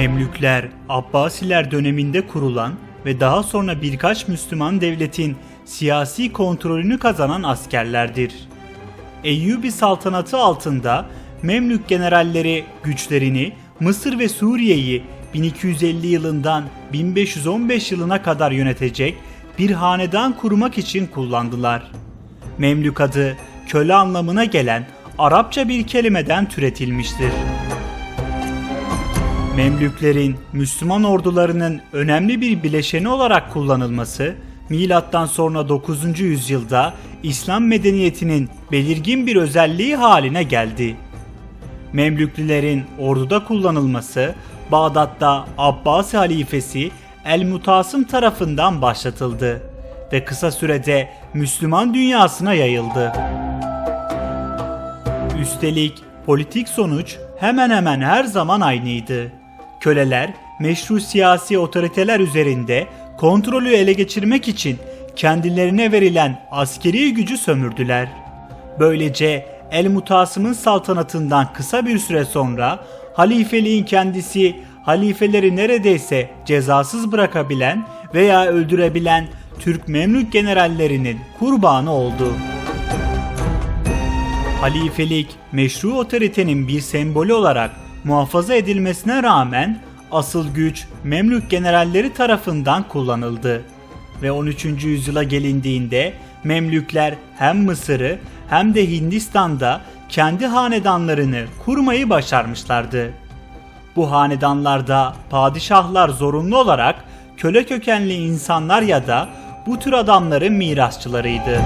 Memlükler, Abbasiler döneminde kurulan ve daha sonra birkaç Müslüman devletin siyasi kontrolünü kazanan askerlerdir. Eyyubi saltanatı altında Memlük generalleri güçlerini Mısır ve Suriye'yi 1250 yılından 1515 yılına kadar yönetecek bir hanedan kurmak için kullandılar. Memlük adı köle anlamına gelen Arapça bir kelimeden türetilmiştir. Memlüklerin Müslüman ordularının önemli bir bileşeni olarak kullanılması milattan sonra 9. yüzyılda İslam medeniyetinin belirgin bir özelliği haline geldi. Memlüklülerin orduda kullanılması Bağdat'ta Abbasi halifesi El-Mutasım tarafından başlatıldı ve kısa sürede Müslüman dünyasına yayıldı. Üstelik politik sonuç hemen hemen her zaman aynıydı. Köleler meşru siyasi otoriteler üzerinde kontrolü ele geçirmek için kendilerine verilen askeri gücü sömürdüler. Böylece El Mutasım'ın saltanatından kısa bir süre sonra halifeliğin kendisi halifeleri neredeyse cezasız bırakabilen veya öldürebilen Türk Memlük generallerinin kurbanı oldu. Halifelik meşru otoritenin bir sembolü olarak muhafaza edilmesine rağmen asıl güç Memlük generalleri tarafından kullanıldı ve 13. yüzyıla gelindiğinde Memlükler hem Mısır'ı hem de Hindistan'da kendi hanedanlarını kurmayı başarmışlardı. Bu hanedanlarda padişahlar zorunlu olarak köle kökenli insanlar ya da bu tür adamların mirasçılarıydı.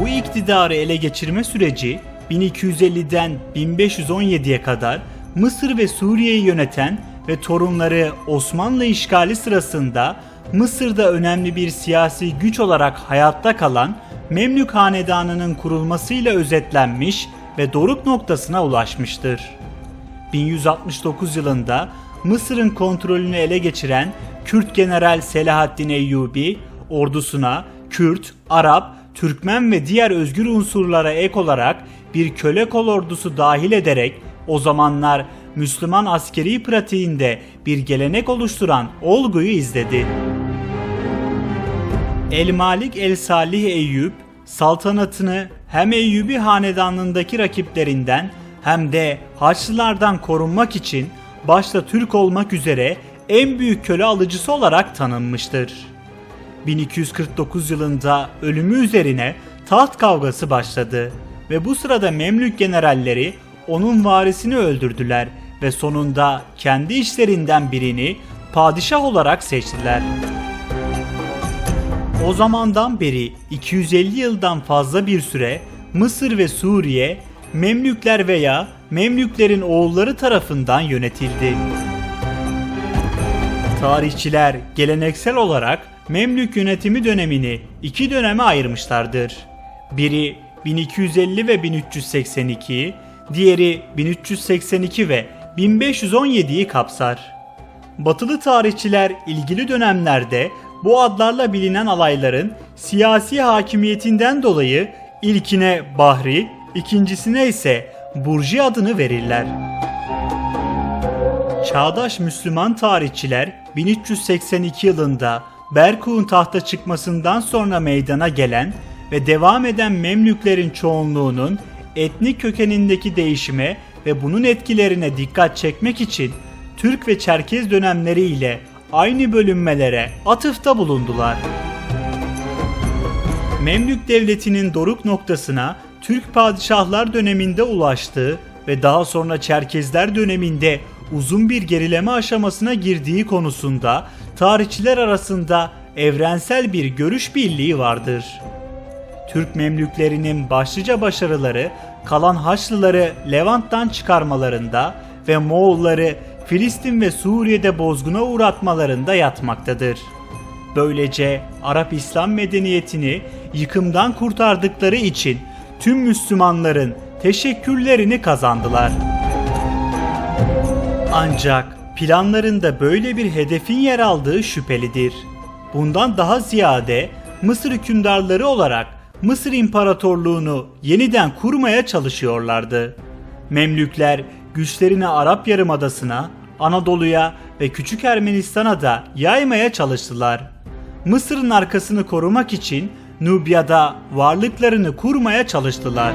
Bu iktidarı ele geçirme süreci 1250'den 1517'ye kadar Mısır ve Suriye'yi yöneten ve torunları Osmanlı işgali sırasında Mısır'da önemli bir siyasi güç olarak hayatta kalan Memlük Hanedanı'nın kurulmasıyla özetlenmiş ve doruk noktasına ulaşmıştır. 1169 yılında Mısır'ın kontrolünü ele geçiren Kürt General Selahaddin Eyyubi ordusuna Kürt, Arap, Türkmen ve diğer özgür unsurlara ek olarak bir köle kol ordusu dahil ederek o zamanlar Müslüman askeri pratiğinde bir gelenek oluşturan olguyu izledi. El Malik El Salih Eyyub saltanatını hem Eyyubi hanedanlığındaki rakiplerinden hem de Haçlılardan korunmak için başta Türk olmak üzere en büyük köle alıcısı olarak tanınmıştır. 1249 yılında ölümü üzerine taht kavgası başladı ve bu sırada Memlük generalleri onun varisini öldürdüler ve sonunda kendi işlerinden birini padişah olarak seçtiler. O zamandan beri 250 yıldan fazla bir süre Mısır ve Suriye Memlükler veya Memlüklerin oğulları tarafından yönetildi. Tarihçiler geleneksel olarak Memlük yönetimi dönemini iki döneme ayırmışlardır. Biri 1250 ve 1382, diğeri 1382 ve 1517'yi kapsar. Batılı tarihçiler ilgili dönemlerde bu adlarla bilinen alayların siyasi hakimiyetinden dolayı ilkine Bahri, ikincisine ise Burji adını verirler. Çağdaş Müslüman tarihçiler 1382 yılında Berkuk'un tahta çıkmasından sonra meydana gelen ve devam eden Memlüklerin çoğunluğunun etnik kökenindeki değişime ve bunun etkilerine dikkat çekmek için Türk ve Çerkez dönemleriyle aynı bölünmelere atıfta bulundular. Memlük Devleti'nin doruk noktasına Türk padişahlar döneminde ulaştığı ve daha sonra Çerkezler döneminde uzun bir gerileme aşamasına girdiği konusunda tarihçiler arasında evrensel bir görüş birliği vardır. Türk Memlüklerinin başlıca başarıları kalan Haçlıları Levant'tan çıkarmalarında ve Moğolları Filistin ve Suriye'de bozguna uğratmalarında yatmaktadır. Böylece Arap İslam medeniyetini yıkımdan kurtardıkları için tüm Müslümanların teşekkürlerini kazandılar. Ancak planlarında böyle bir hedefin yer aldığı şüphelidir. Bundan daha ziyade Mısır hükümdarları olarak Mısır İmparatorluğunu yeniden kurmaya çalışıyorlardı. Memlükler güçlerini Arap Yarımadası'na, Anadolu'ya ve Küçük Ermenistan'a da yaymaya çalıştılar. Mısır'ın arkasını korumak için Nubya'da varlıklarını kurmaya çalıştılar.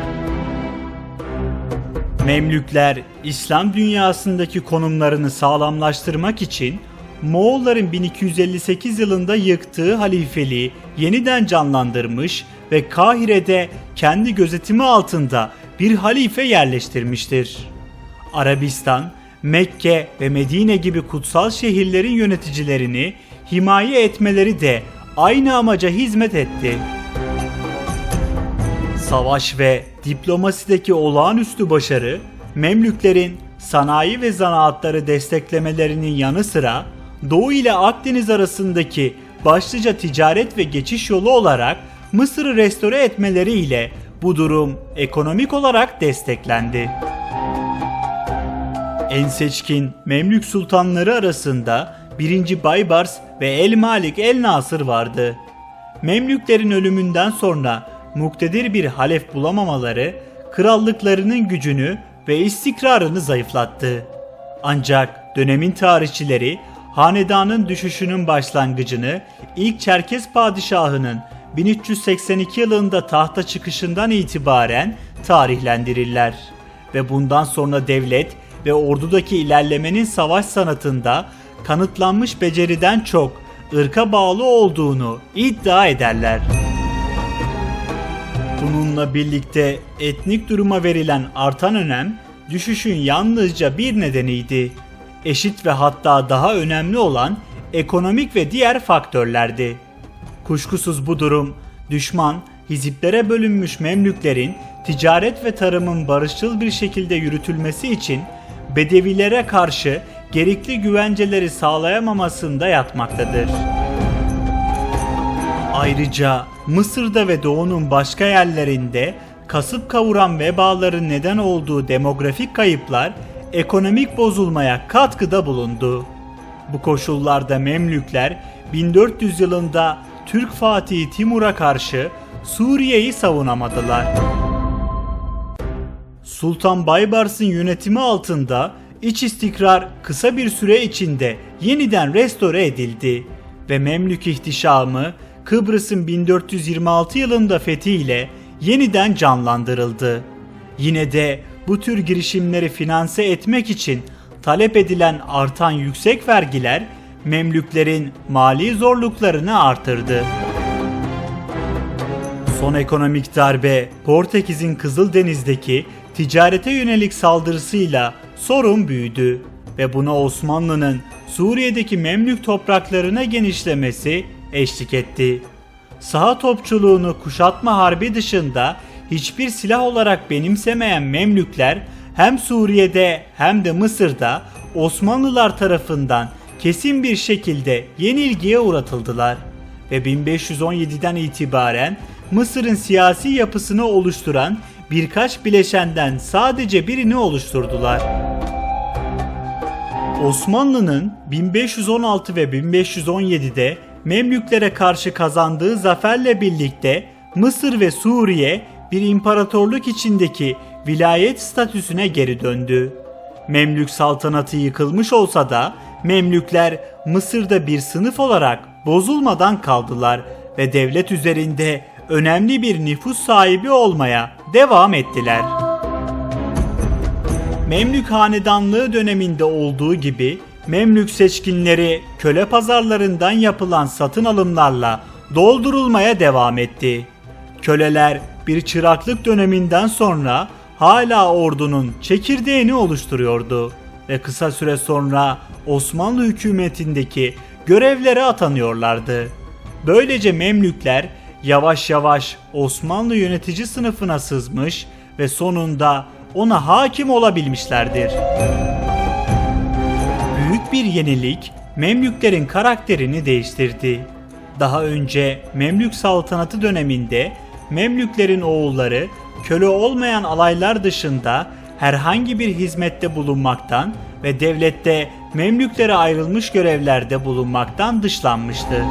Memlükler İslam dünyasındaki konumlarını sağlamlaştırmak için Moğolların 1258 yılında yıktığı halifeliği yeniden canlandırmış ve Kahire'de kendi gözetimi altında bir halife yerleştirmiştir. Arabistan, Mekke ve Medine gibi kutsal şehirlerin yöneticilerini himaye etmeleri de aynı amaca hizmet etti. Savaş ve diplomasideki olağanüstü başarı, Memlüklerin sanayi ve zanaatları desteklemelerinin yanı sıra Doğu ile Akdeniz arasındaki başlıca ticaret ve geçiş yolu olarak Mısır'ı restore etmeleriyle bu durum ekonomik olarak desteklendi. En seçkin Memlük sultanları arasında 1. Baybars ve El Malik El Nasır vardı. Memlüklerin ölümünden sonra muktedir bir halef bulamamaları krallıklarının gücünü ve istikrarını zayıflattı. Ancak dönemin tarihçileri hanedanın düşüşünün başlangıcını ilk Çerkez padişahının 1382 yılında tahta çıkışından itibaren tarihlendirirler ve bundan sonra devlet ve ordudaki ilerlemenin savaş sanatında kanıtlanmış beceriden çok ırka bağlı olduğunu iddia ederler. Bununla birlikte etnik duruma verilen artan önem düşüşün yalnızca bir nedeniydi. Eşit ve hatta daha önemli olan ekonomik ve diğer faktörlerdi. Kuşkusuz bu durum düşman hiziplere bölünmüş Memlüklerin ticaret ve tarımın barışçıl bir şekilde yürütülmesi için Bedevilere karşı gerekli güvenceleri sağlayamamasında yatmaktadır. Ayrıca Mısır'da ve Doğu'nun başka yerlerinde kasıp kavuran vebaların neden olduğu demografik kayıplar ekonomik bozulmaya katkıda bulundu. Bu koşullarda Memlükler 1400 yılında Türk Fatihi Timur'a karşı Suriye'yi savunamadılar. Sultan Baybars'ın yönetimi altında iç istikrar kısa bir süre içinde yeniden restore edildi ve Memlük ihtişamı Kıbrıs'ın 1426 yılında fethiyle yeniden canlandırıldı. Yine de bu tür girişimleri finanse etmek için talep edilen artan yüksek vergiler Memlüklerin mali zorluklarını artırdı. Son ekonomik darbe Portekiz'in Kızıldeniz'deki ticarete yönelik saldırısıyla sorun büyüdü ve buna Osmanlı'nın Suriye'deki Memlük topraklarına genişlemesi eşlik etti. Saha topçuluğunu kuşatma harbi dışında hiçbir silah olarak benimsemeyen Memlükler hem Suriye'de hem de Mısır'da Osmanlılar tarafından kesin bir şekilde yenilgiye uğratıldılar ve 1517'den itibaren Mısır'ın siyasi yapısını oluşturan birkaç bileşenden sadece birini oluşturdular. Osmanlı'nın 1516 ve 1517'de Memlüklere karşı kazandığı zaferle birlikte Mısır ve Suriye bir imparatorluk içindeki vilayet statüsüne geri döndü. Memlük saltanatı yıkılmış olsa da Memlükler Mısır'da bir sınıf olarak bozulmadan kaldılar ve devlet üzerinde önemli bir nüfus sahibi olmaya devam ettiler. Memlük hanedanlığı döneminde olduğu gibi Memlük seçkinleri köle pazarlarından yapılan satın alımlarla doldurulmaya devam etti. Köleler bir çıraklık döneminden sonra hala ordunun çekirdeğini oluşturuyordu ve kısa süre sonra Osmanlı hükümetindeki görevlere atanıyorlardı. Böylece Memlükler yavaş yavaş Osmanlı yönetici sınıfına sızmış ve sonunda ona hakim olabilmişlerdir. Büyük bir yenilik Memlüklerin karakterini değiştirdi. Daha önce Memlük saltanatı döneminde Memlüklerin oğulları köle olmayan alaylar dışında herhangi bir hizmette bulunmaktan ve devlette Memlüklere ayrılmış görevlerde bulunmaktan dışlanmıştı.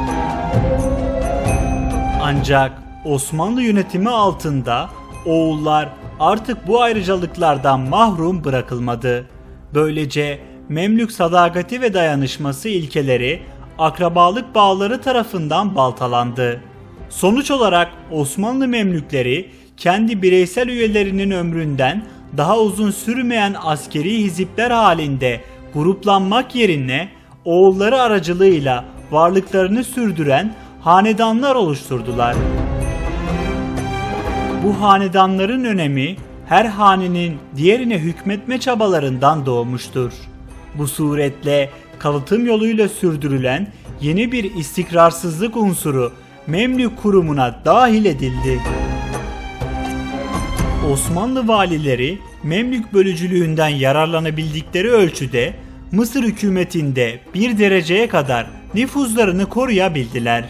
Ancak Osmanlı yönetimi altında oğullar artık bu ayrıcalıklardan mahrum bırakılmadı. Böylece Memlük sadakati ve dayanışması ilkeleri akrabalık bağları tarafından baltalandı. Sonuç olarak Osmanlı Memlükleri kendi bireysel üyelerinin ömründen daha uzun sürmeyen askeri hizipler halinde gruplanmak yerine oğulları aracılığıyla varlıklarını sürdüren hanedanlar oluşturdular. Bu hanedanların önemi her hanenin diğerine hükmetme çabalarından doğmuştur. Bu suretle kalıtım yoluyla sürdürülen yeni bir istikrarsızlık unsuru Memlük kurumuna dahil edildi. Osmanlı valileri Memlük bölücülüğünden yararlanabildikleri ölçüde Mısır hükümetinde bir dereceye kadar nüfuzlarını koruyabildiler.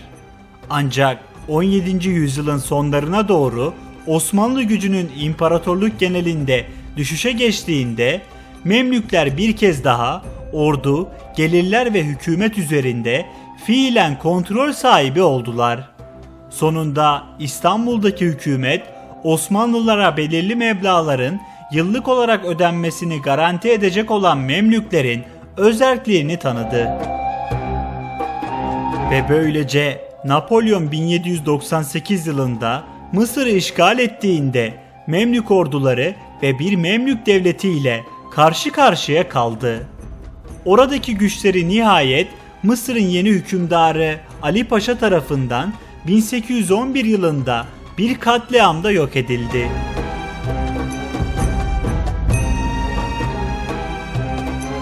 Ancak 17. yüzyılın sonlarına doğru Osmanlı gücünün imparatorluk genelinde düşüşe geçtiğinde Memlükler bir kez daha ordu, gelirler ve hükümet üzerinde fiilen kontrol sahibi oldular. Sonunda İstanbul'daki hükümet Osmanlılara belirli meblağların yıllık olarak ödenmesini garanti edecek olan Memlüklerin özerkliğini tanıdı. Ve böylece Napolyon 1798 yılında Mısır'ı işgal ettiğinde Memlük orduları ve bir Memlük devleti ile karşı karşıya kaldı. Oradaki güçleri nihayet Mısır'ın yeni hükümdarı Ali Paşa tarafından 1811 yılında bir katliamda yok edildi.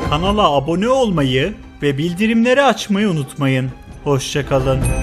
Kanala abone olmayı ve bildirimleri açmayı unutmayın. Hoşçakalın.